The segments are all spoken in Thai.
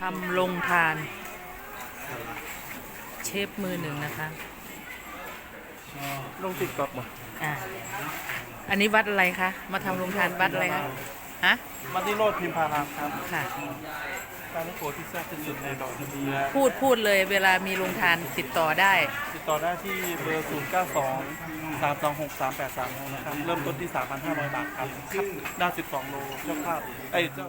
ทำลงทาน เชฟมือหนึ่งนะคะ ลงติ๊กต็อกบ่อะอันนี้วัดอะไรคะ มาทำลงทานวัดอะไรคะฮะมาที่โรดพิมพารามครับค่ะปลาท่องโกที่แซ่บที่สุดในดอกทะเบียพูดพูดเลยเวลามีลงทานติดต่อได้ ติดต่อได้ที่เบอร์ 0 9 2 3 2 6 3 8 3 6นะครับ เริ่มต้นที่ 3,500 บาทครับครับได้12 โลเจ้าภาพเอ้ยเจ้า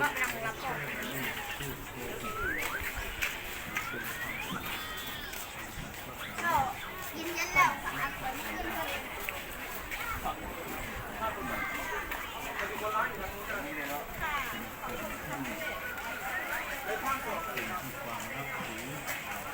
ก็ยินยันแล้วสามคนขึ้นเลยเ